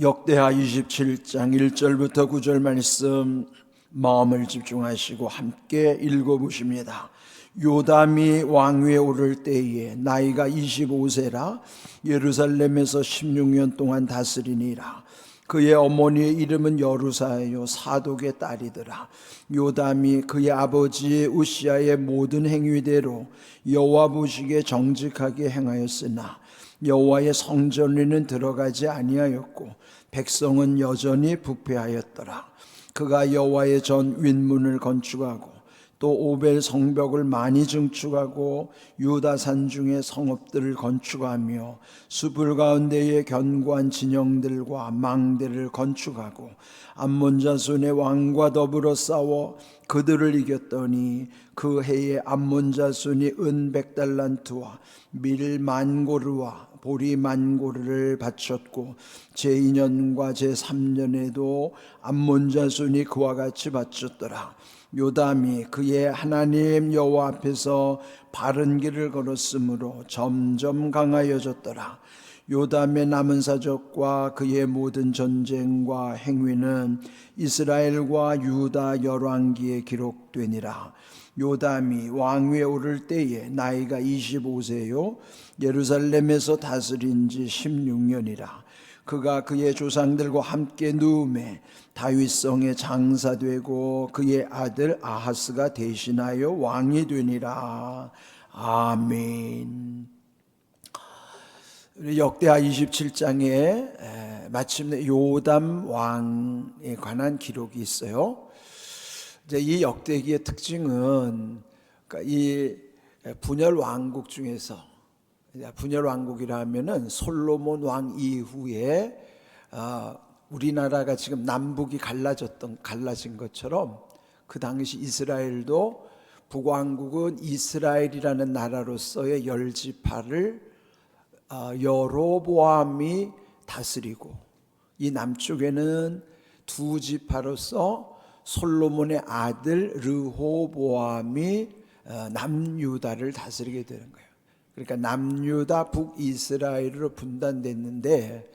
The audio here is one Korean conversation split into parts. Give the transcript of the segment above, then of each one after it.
역대하 27장 1절부터 9절 말씀 마음을 집중하시고 함께 읽어보십니다. 요담이 왕위에 오를 때에 나이가 25세라 예루살렘에서 16년 동안 다스리니라. 그의 어머니의 이름은 여루사요 사독의 딸이더라. 요담이 그의 아버지 우시아의 모든 행위대로 여호와 보시기에 정직하게 행하였으나 여호와의 성전에는 들어가지 아니하였고 백성은 여전히 부패하였더라. 그가 여호와의 전 윗문을 건축하고 또 오벨 성벽을 많이 증축하고 유다 산중의 성읍들을 건축하며 수풀 가운데에 견고한 진영들과 망대를 건축하고 암몬 자손의 왕과 더불어 싸워 그들을 이겼더니 그 해에 암몬 자손이 은 백 달란트와 밀 만고르와 보리 만고르를 바쳤고 제 2년과 제 3년에도 암몬 자손이 그와 같이 바쳤더라. 요담이 그의 하나님 여호와 앞에서 바른 길을 걸었으므로 점점 강하여졌더라. 요담의 남은 사적과 그의 모든 전쟁과 행위는 이스라엘과 유다 열왕기에 기록되니라. 요담이 왕위에 오를 때에 나이가 25세요 예루살렘에서 다스린 지 16년이라. 그가 그의 조상들과 함께 누움에 다윗성에 장사되고 그의 아들 아하스가 대신하여 왕이 되니라. 아멘. 역대하 27장에 마침내 요담 왕에 관한 기록이 있어요. 이제 이 역대기의 특징은 그러니까 이 분열 왕국 중에서 분열 왕국이라 하면은 솔로몬 왕 이후에 아, 우리나라가 지금 남북이 갈라졌던 갈라진 것처럼 그 당시 이스라엘도 북왕국은 이스라엘이라는 나라로서의 열 지파를 아, 여로보암이 다스리고 이 남쪽에는 두 지파로서 솔로몬의 아들 르호보암이 어, 남유다를 다스리게 되는 거예요. 그러니까 남유다 북이스라엘으로 분단됐는데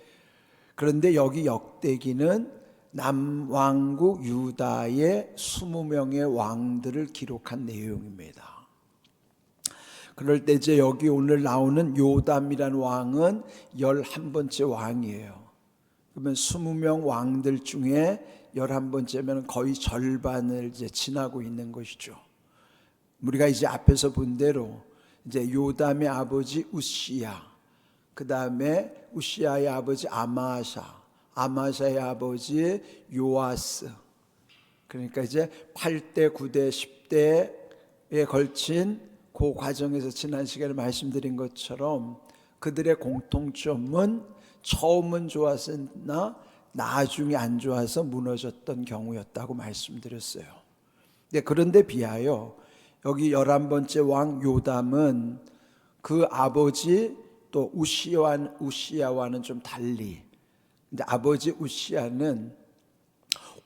그런데 여기 역대기는 남왕국 유다의 20명의 왕들을 기록한 내용입니다. 그럴 때 이제 여기 오늘 나오는 요담이라는 왕은 11번째 왕이에요. 그러면 20명 왕들 중에 11번째면 거의 절반을 이제 지나고 있는 것이죠. 우리가 이제 앞에서 본 대로 이제 요담의 아버지 우시야, 그 다음에 우시야의 아버지 아마샤, 아마샤의 아버지 요아스. 그러니까 이제 8대, 9대, 10대에 걸친 그 과정에서 지난 시간에 말씀드린 것처럼 그들의 공통점은 처음은 좋았으나 나중에 안 좋아서 무너졌던 경우였다고 말씀드렸어요. 네, 그런데 비하여 여기 열한 번째 왕 요담은 그 아버지 또 우시아와, 우시아와는 좀 달리 근데 아버지 우시아는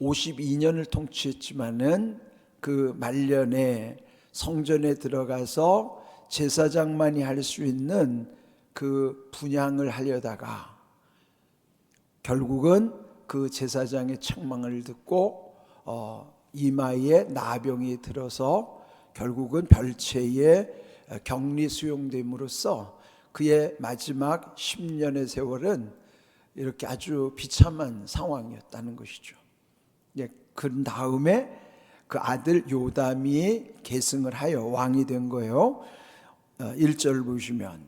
52년을 통치했지만은 그 말년에 성전에 들어가서 제사장만이 할 수 있는 그 분양을 하려다가 결국은 그 제사장의 책망을 듣고 어, 이마에 나병이 들어서 결국은 별채에 격리 수용됨으로써 그의 마지막 10년의 세월은 이렇게 아주 비참한 상황이었다는 것이죠. 예, 그 다음에 그 아들 요담이 계승을 하여 왕이 된 거예요. 1절 보시면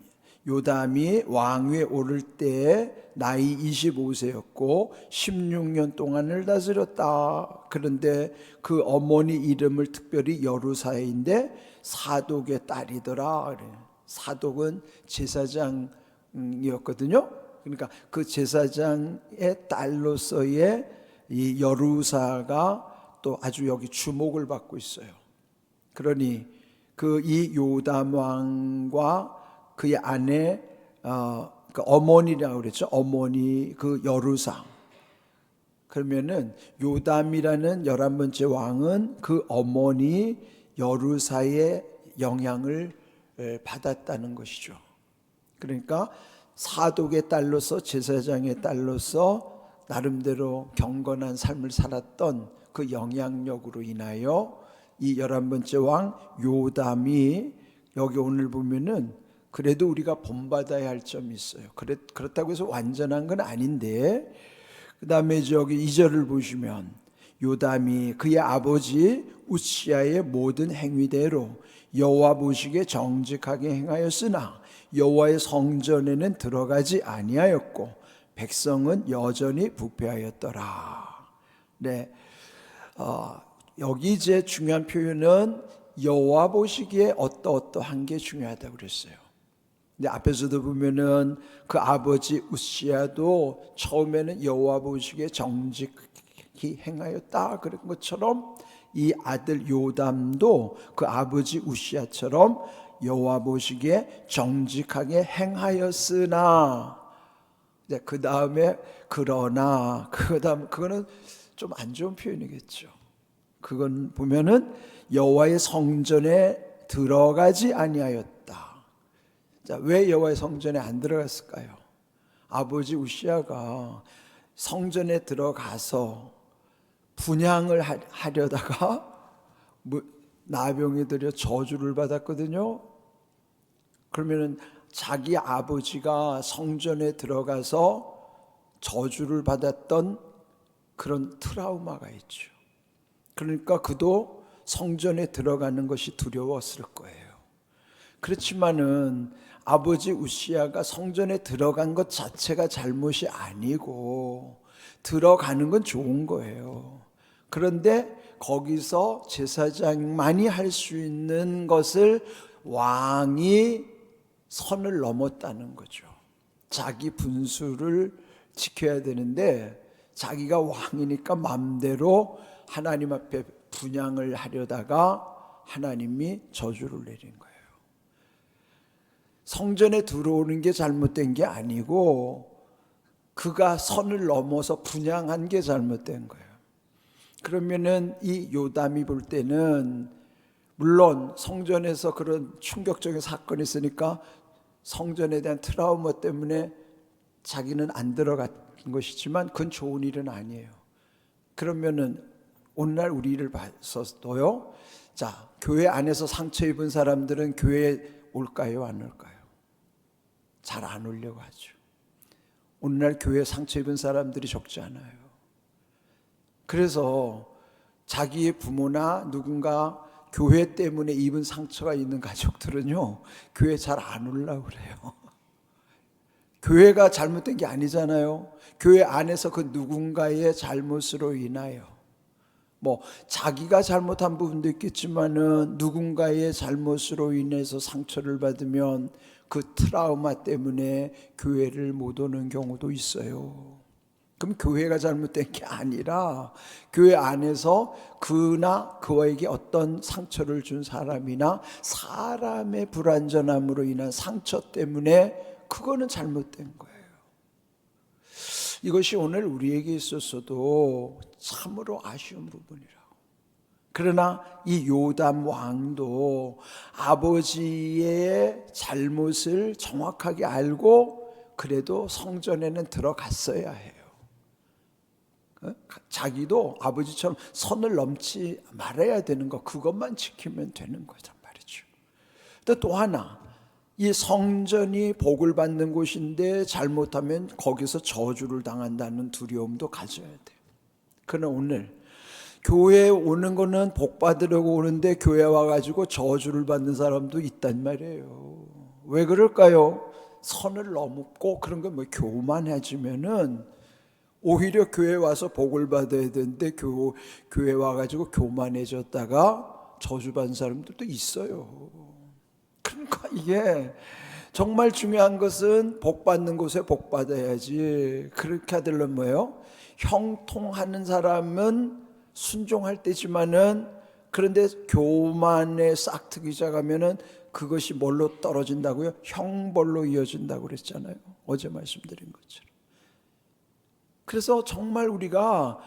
요담이 왕위에 오를 때 나이 25세였고 16년 동안을 다스렸다. 그런데 그 어머니 이름을 특별히 여루사인데 사독의 딸이더라. 사독은 제사장이었거든요. 그러니까 그 제사장의 딸로서의 이 여루사가 또 아주 여기 주목을 받고 있어요. 그러니 그 이 요담 왕과 그의 아내 어, 그 어머니라고 그랬죠. 어머니 그 여루상. 그러면은 요담이라는 열한 번째 왕은 그 어머니 여루사의 영향을 받았다는 것이죠. 그러니까 사독의 딸로서 제사장의 딸로서 나름대로 경건한 삶을 살았던 그 영향력으로 인하여 이 열한 번째 왕 요담이 여기 오늘 보면은 그래도 우리가 본받아야 할 점이 있어요. 그렇, 그렇다고 해서 완전한 건 아닌데 그 다음에 저기 이절을 보시면 요담이 그의 아버지 우시아의 모든 행위대로 여호와 보시기에 정직하게 행하였으나 여호와의 성전에는 들어가지 아니하였고 백성은 여전히 부패하였더라. 네, 어, 여기 이제 중요한 표현은 여호와 보시기에 어떠어떠한 게 중요하다고 그랬어요. 근데 앞에서도 보면은 그 아버지 우시아도 처음에는 여호와 보시기에 정직히 행하였다 그런 것처럼 이 아들 요담도 그 아버지 우시아처럼 여호와 보시기에 정직하게 행하였으나 그 다음에 그러나 그 다음 그거는 좀 안 좋은 표현이겠죠. 그건 보면은 여호와의 성전에 들어가지 아니하였다. 자, 왜 여호와의 성전에 안 들어갔을까요? 아버지 우시아가 성전에 들어가서 분양을 하- 하려다가 뭐 나병이 들여 저주를 받았거든요. 그러면은 자기 아버지가 성전에 들어가서 저주를 받았던 그런 트라우마가 있죠. 그러니까 그도 성전에 들어가는 것이 두려웠을 거예요. 그렇지만은 아버지 우시아가 성전에 들어간 것 자체가 잘못이 아니고 들어가는 건 좋은 거예요. 그런데 거기서 제사장만이 할 수 있는 것을 왕이 선을 넘었다는 거죠. 자기 분수를 지켜야 되는데 자기가 왕이니까 맘대로 하나님 앞에 분양을 하려다가 하나님이 저주를 내린 거예요. 성전에 들어오는 게 잘못된 게 아니고 그가 선을 넘어서 분양한 게 잘못된 거예요. 그러면은 이 요담이 볼 때는 물론 성전에서 그런 충격적인 사건이 있으니까 성전에 대한 트라우마 때문에 자기는 안 들어간 것이지만 그건 좋은 일은 아니에요. 그러면은 오늘날 우리를 봐서도요. 자, 교회 안에서 상처 입은 사람들은 교회에 올까요, 안 올까요? 잘 안 오려고 하죠. 오늘날 교회 상처 입은 사람들이 적지 않아요. 그래서 자기의 부모나 누군가 교회 때문에 입은 상처가 있는 가족들은요, 교회 잘안 오려고 그래요. 교회가 잘못된 게 아니잖아요. 교회 안에서 그 누군가의 잘못으로 인하여 뭐 자기가 잘못한 부분도 있겠지만은 누군가의 잘못으로 인해서 상처를 받으면 그 트라우마 때문에 교회를 못 오는 경우도 있어요. 그럼 교회가 잘못된 게 아니라 교회 안에서 그나 그에게 어떤 상처를 준 사람이나 사람의 불완전함으로 인한 상처 때문에 그거는 잘못된 거예요. 이것이 오늘 우리에게 있어서도 참으로 아쉬운 부분이라고. 그러나 이 요담 왕도 아버지의 잘못을 정확하게 알고 그래도 성전에는 들어갔어야 해요. 어? 자기도 아버지처럼 선을 넘지 말아야 되는 거 그것만 지키면 되는. 또, 또 하나 이 성전이 복을 받는 곳인데 잘못하면 거기서 저주를 당한다는 두려움도 가져야 돼요. 그러나 오늘 교회에 오는 거는 복 받으려고 오는데 교회 와가지고 저주를 받는 사람도 있단 말이에요. 왜 그럴까요? 선을 넘고 그런 거 뭐 교만해지면은 오히려 교회 와서 복을 받아야 되는데 교, 교회 와가지고 교만해졌다가 저주받은 사람들도 있어요. 그러니까 이게 정말 중요한 것은 복 받는 곳에 복 받아야지. 그렇게 하려면 뭐예요? 형통하는 사람은 순종할 때지만은 그런데 교만에 싹트기 시작하면은 그것이 뭘로 떨어진다고요? 형벌로 이어진다고 그랬잖아요. 어제 말씀드린 것처럼. 그래서 정말 우리가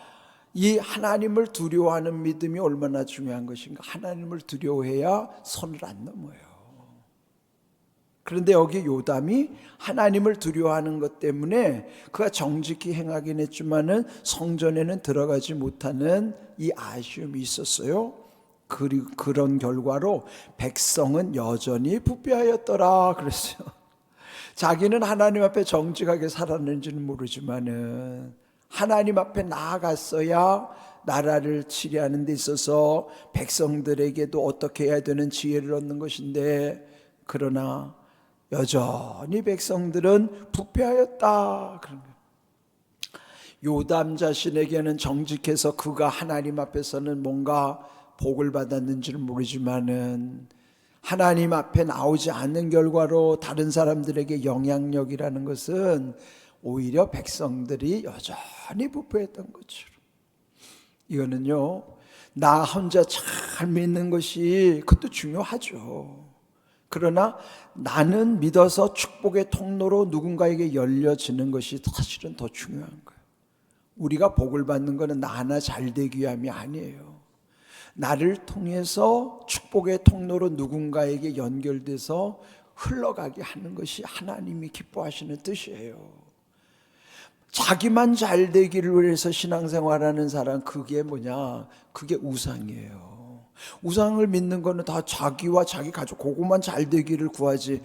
이 하나님을 두려워하는 믿음이 얼마나 중요한 것인가. 하나님을 두려워해야 선을 안 넘어요. 그런데 여기 요담이 하나님을 두려워하는 것 때문에 그가 정직히 행하긴 했지만은 성전에는 들어가지 못하는 이 아쉬움이 있었어요. 그리, 그런 결과로 백성은 여전히 부패하였더라 그랬어요. 자기는 하나님 앞에 정직하게 살았는지는 모르지만은 하나님 앞에 나아갔어야 나라를 치리하는 데 있어서 백성들에게도 어떻게 해야 되는 지혜를 얻는 것인데 그러나 여전히 백성들은 부패하였다. 그런. 요담 자신에게는 정직해서 그가 하나님 앞에서는 뭔가 복을 받았는지는 모르지만은 하나님 앞에 나오지 않는 결과로 다른 사람들에게 영향력이라는 것은 오히려 백성들이 여전히 부패했던 것처럼. 이거는요 나 혼자 잘 믿는 것이 그것도 중요하죠 그러나 나는 믿어서 축복의 통로로 누군가에게 열려지는 것이 사실은 더 중요한 거예요 우리가 복을 받는 것은 나 하나 잘 되기 위함이 아니에요 나를 통해서 축복의 통로로 누군가에게 연결돼서 흘러가게 하는 것이 하나님이 기뻐하시는 뜻이에요. 자기만 잘 되기를 위해서 신앙생활하는 사람 그게 뭐냐? 그게 우상이에요. 우상을 믿는 거는 다 자기와 자기 가족 그것만 잘 되기를 구하지.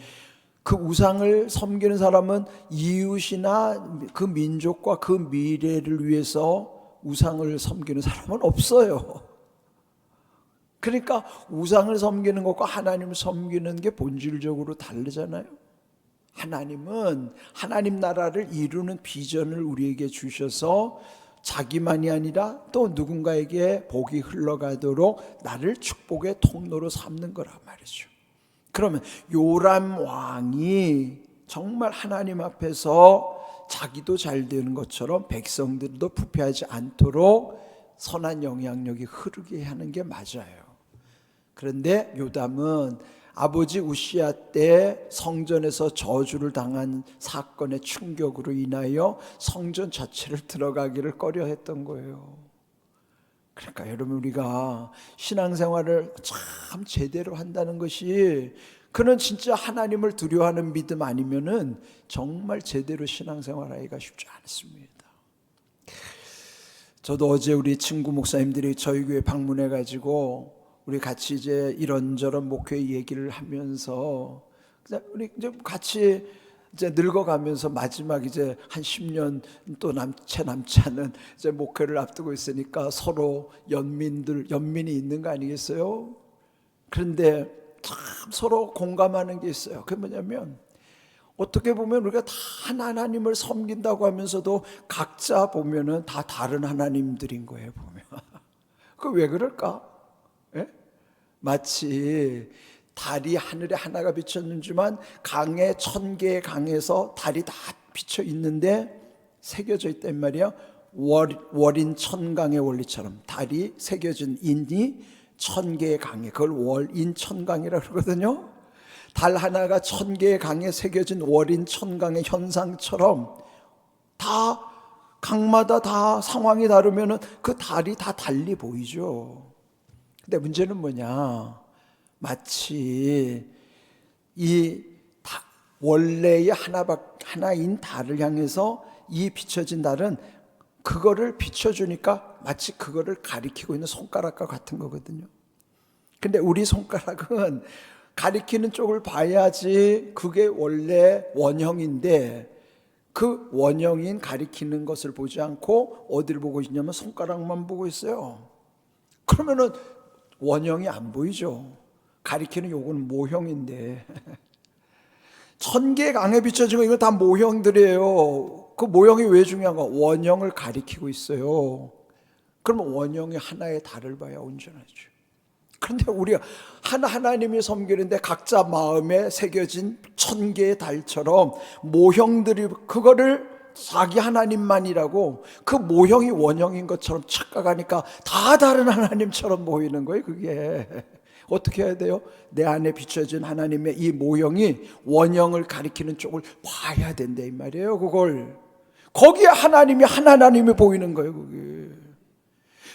그 우상을 섬기는 사람은 이웃이나 그 민족과 그 미래를 위해서 우상을 섬기는 사람은 없어요. 그러니까 우상을 섬기는 것과 하나님을 섬기는 게 본질적으로 다르잖아요. 하나님은 하나님 나라를 이루는 비전을 우리에게 주셔서 자기만이 아니라 또 누군가에게 복이 흘러가도록 나를 축복의 통로로 삼는 거란 말이죠. 그러면 요람 왕이 정말 하나님 앞에서 자기도 잘 되는 것처럼 백성들도 부패하지 않도록 선한 영향력이 흐르게 하는 게 맞아요. 그런데 요담은 아버지 우시아 때 성전에서 저주를 당한 사건의 충격으로 인하여 성전 자체를 들어가기를 꺼려 했던 거예요. 그러니까 여러분 우리가 신앙생활을 참 제대로 한다는 것이 그는 진짜 하나님을 두려워하는 믿음 아니면은 정말 제대로 신앙생활하기가 쉽지 않습니다. 저도 어제 우리 친구 목사님들이 저희 교회 방문해 가지고 우리 같이 이제 이런저런 목회 얘기를 하면서 우리 이제 같이 이제 늙어가면서 마지막 이제 한 10년 또 남채 않은 이제 목회를 앞두고 있으니까 서로 연민들 연민이 있는 거 아니겠어요? 그런데 참 서로 공감하는 게 있어요. 그게 뭐냐면 어떻게 보면 우리가 다 하나님을 섬긴다고 하면서도 각자 보면은 다 다른 하나님들인 거예요, 보면. 그 왜 그럴까? 예? 마치 달이 하늘에 하나가 비쳤는지만 강에 천 개의 강에서 달이 다 비쳐 있는데 새겨져 있단 말이야. 월, 월인 천강의 원리처럼 달이 새겨진 인이 천 개의 강에 그걸 월인 천강이라고 그러거든요. 달 하나가 천 개의 강에 새겨진 월인 천강의 현상처럼 다 강마다 다 상황이 다르면은 그 달이 다 달리 보이죠. 근데 문제는 뭐냐? 마치 이 원래의 하나 하나인 달을 향해서 이 비춰진 달은 그거를 비춰주니까 마치 그거를 가리키고 있는 손가락과 같은 거거든요. 근데 우리 손가락은 가리키는 쪽을 봐야지 그게 원래 원형인데 그 원형인 가리키는 것을 보지 않고 어디를 보고 있냐면 손가락만 보고 있어요. 그러면은 원형이 안 보이죠. 가리키는 요거는 모형인데 천개 강에 비춰진 거 이거 다 모형들이에요. 그 모형이 왜 중요한가? 원형을 가리키고 있어요. 그러면 원형이 하나의 달을 봐야 온전하죠. 그런데 우리가 하나 하나님이 섬기는데 각자 마음에 새겨진 천 개의 달처럼 모형들이 그거를 자기 하나님만이라고 그 모형이 원형인 것처럼 착각하니까 다 다른 하나님처럼 보이는 거예요, 그게. 어떻게 해야 돼요? 내 안에 비춰진 하나님의 이 모형이 원형을 가리키는 쪽을 봐야 된다 이 말이에요. 그걸 거기에 하나님이 한 하나님이 보이는 거예요. 그게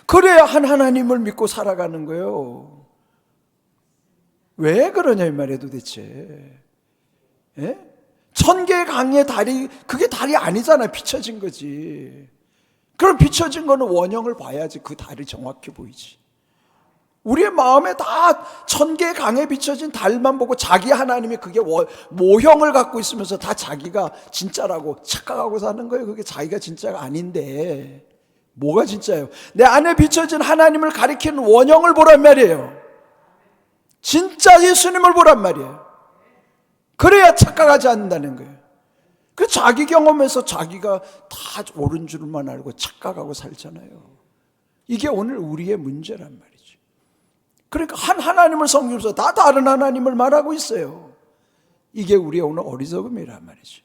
그래야 한 하나님을 믿고 살아가는 거예요. 왜 그러냐 이 말이에요, 도대체. 예? 천개 강의 달이 그게 달이 아니잖아요. 비춰진 거지. 그럼 비춰진 거는 원형을 봐야지 그 달이 정확히 보이지. 우리의 마음에 다 천개 강에 비춰진 달만 보고 자기 하나님이 그게 원- 모형을 갖고 있으면서 다 자기가 진짜라고 착각하고 사는 거예요. 그게 자기가 진짜가 아닌데 뭐가 진짜예요? 내 안에 비춰진 하나님을 가리키는 원형을 보란 말이에요. 진짜 예수님을 보란 말이에요. 그래야 착각하지 않는다는 거예요. 그 자기 경험에서 자기가 다 옳은 줄만 알고 착각하고 살잖아요. 이게 오늘 우리의 문제란 말이죠. 그러니까 한 하나님을 섬기면서 다 다른 하나님을 말하고 있어요. 이게 우리의 오늘 어리석음이란 말이죠.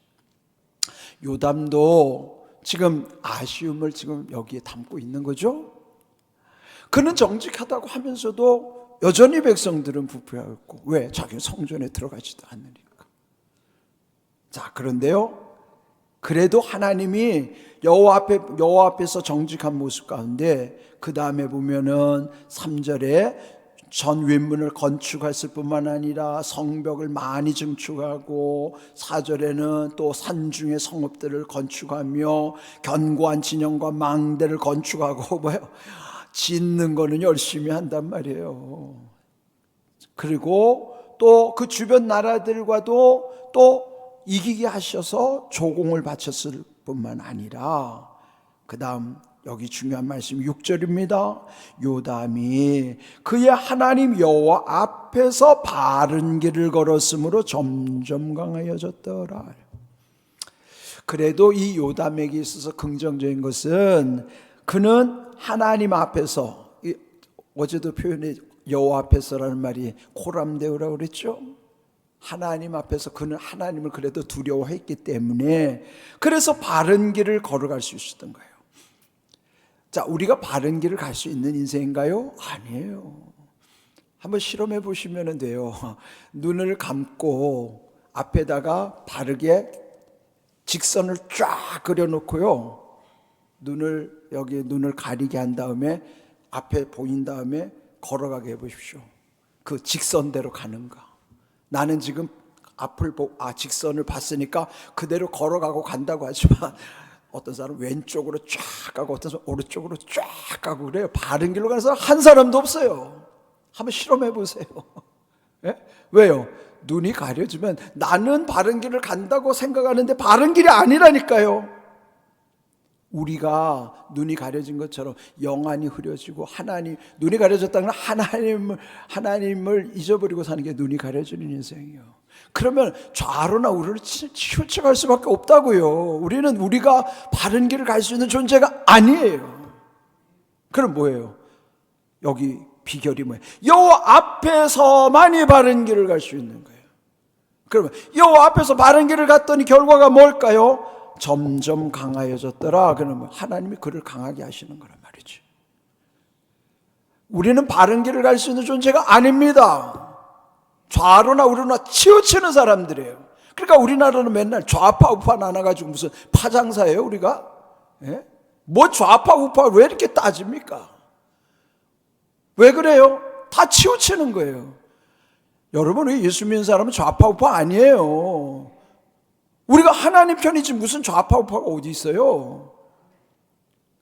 요담도 지금 아쉬움을 지금 여기에 담고 있는 거죠. 그는 정직하다고 하면서도 여전히 백성들은 부패하였고 왜? 자기는 성전에 들어가지도 않으니까. 자, 그런데요. 그래도 하나님이 여호와 앞에 여호와 앞에서 정직한 모습 가운데 그 다음에 보면은 3절에 전 윗문을 건축했을 뿐만 아니라 성벽을 많이 증축하고 4절에는 또 산중의 성읍들을 건축하며 견고한 진영과 망대를 건축하고 뭐요 짓는 거는 열심히 한단 말이에요. 그리고 또 그 주변 나라들과도 또 이기게 하셔서 조공을 바쳤을 뿐만 아니라 그 다음 여기 중요한 말씀 6절입니다. 요담이 그의 하나님 여호와 앞에서 바른 길을 걸었으므로 점점 강하여졌더라. 그래도 이 요담에게 있어서 긍정적인 것은 그는 하나님 앞에서 이- 어제도 표현해 여호와 앞에서라는 말이 코람데오라고 그랬죠. 하나님 앞에서 그는 하나님을 그래도 두려워했기 때문에 그래서 바른 길을 걸어갈 수 있었던 거예요. 자, 우리가 바른 길을 갈 수 있는 인생인가요? 아니에요. 한번 실험해 보시면 돼요. 눈을 감고 앞에다가 바르게 직선을 쫙 그려놓고요. 눈을 여기 눈을 가리게 한 다음에 앞에 보인 다음에 걸어가게 해보십시오. 그 직선대로 가는가. 나는 지금 앞을 보, 아 직선을 봤으니까 그대로 걸어가고 간다고 하지만 어떤 사람 왼쪽으로 쫙 가고 어떤 사람 오른쪽으로 쫙 가고 그래요. 바른 길로 가는 사람 한 사람도 없어요. 한번 실험해 보세요. 예? 왜요? 눈이 가려지면 나는 바른 길을 간다고 생각하는데 바른 길이 아니라니까요. 우리가 눈이 가려진 것처럼 영안이 흐려지고 하나님 눈이 가려졌다는 건 하나님을 하나님을 잊어버리고 사는 게 눈이 가려지는 인생이에요. 그러면 좌로나 우로를 치- 치우쳐갈 수밖에 없다고요. 우리는 우리가 바른 길을 갈 수 있는 존재가 아니에요. 그럼 뭐예요? 여기 비결이 뭐예요? 여호와 앞에서만이 바른 길을 갈 수 있는 거예요. 그러면 여호와 앞에서 바른 길을 갔더니 결과가 뭘까요? 점점 강하여졌더라. 그러면 하나님이 그를 강하게 하시는 거란 말이지. 우리는 바른 길을 갈 수 있는 존재가 아닙니다. 좌로나 우로나 치우치는 사람들이에요. 그러니까 우리나라는 맨날 좌파 우파 나눠가지고 무슨 파장사예요 우리가? 예? 뭐 좌파 우파 왜 이렇게 따집니까? 왜 그래요? 다 치우치는 거예요. 여러분, 이 예수 믿는 사람은 좌파 우파 아니에요. 하나님 편이지 무슨 좌파 우파가 어디 있어요?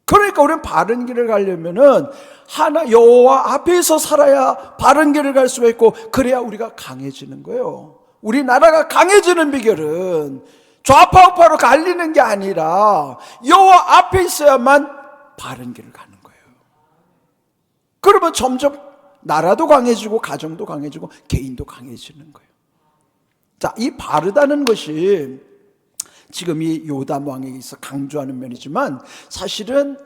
그러니까 우리는 바른 길을 가려면은 하나 여호와 앞에서 살아야 바른 길을 갈 수가 있고 그래야 우리가 강해지는 거예요. 우리 나라가 강해지는 비결은 좌파 우파로 갈리는 게 아니라 여호와 앞에 있어야만 바른 길을 가는 거예요. 그러면 점점 나라도 강해지고 가정도 강해지고 개인도 강해지는 거예요. 자, 이 바르다는 것이 지금 이 요담 왕에게 있어 강조하는 면이지만 사실은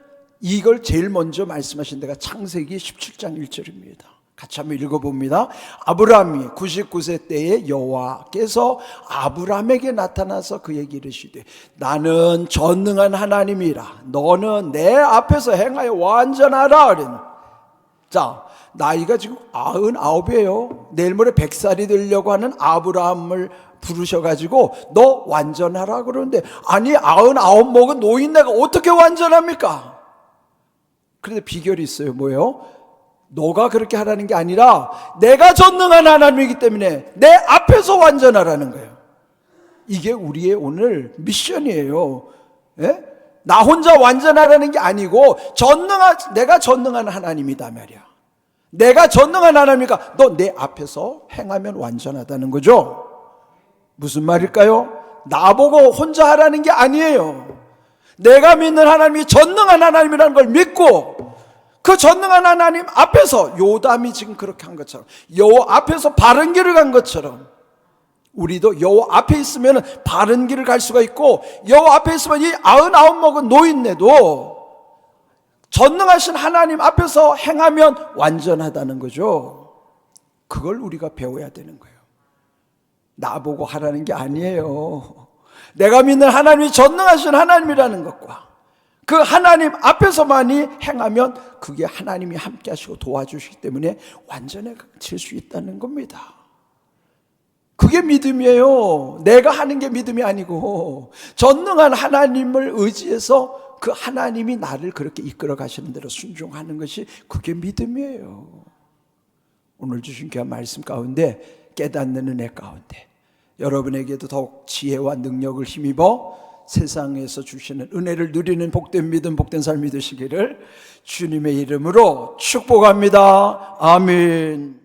이걸 제일 먼저 말씀하신 데가 창세기 17장 1절입니다. 같이 한번 읽어봅니다. 아브라함이 99세 때에 여호와께서 아브라함에게 나타나서 그에게 이르시되 나는 전능한 하나님이라 너는 내 앞에서 행하여 완전하라 그랬 자, 나이가 지금 아흔 아홉이에요. 내일 모레 백살이 되려고 하는 아브라함을 부르셔가지고 너 완전하라 그러는데 아니 아흔 먹은 노인네가 어떻게 완전합니까? 그런데 비결이 있어요. 뭐예요? 너가 그렇게 하라는 게 아니라 내가 전능한 하나님이기 때문에 내 앞에서 완전하라는 거예요. 이게 우리의 오늘 미션이에요. 예? 나 혼자 완전하라는 게 아니고 전능한 내가 전능한 하나님이다 말이야. 내가 전능한 하나님이니까 너 내 앞에서 행하면 완전하다는 거죠. 무슨 말일까요? 나보고 혼자 하라는 게 아니에요. 내가 믿는 하나님이 전능한 하나님이라는 걸 믿고 그 전능한 하나님 앞에서 요담이 지금 그렇게 한 것처럼 여호 앞에서 바른 길을 간 것처럼 우리도 여호 앞에 있으면 바른 길을 갈 수가 있고 여호 앞에 있으면 이 아흔아홉 먹은 노인네도 전능하신 하나님 앞에서 행하면 완전하다는 거죠. 그걸 우리가 배워야 되는 거예요. 나보고 하라는 게 아니에요. 내가 믿는 하나님이 전능하신 하나님이라는 것과 그 하나님 앞에서만이 행하면 그게 하나님이 함께 하시고 도와주시기 때문에 완전해질 수 있다는 겁니다. 그게 믿음이에요. 내가 하는 게 믿음이 아니고 전능한 하나님을 의지해서 그 하나님이 나를 그렇게 이끌어 가시는 대로 순종하는 것이 그게 믿음이에요. 오늘 주신 귀한 말씀 가운데 깨닫는 은혜 가운데 여러분에게도 더욱 지혜와 능력을 힘입어 세상에서 주시는 은혜를 누리는 복된 믿음, 복된 삶이 되시기를 주님의 이름으로 축복합니다. 아멘.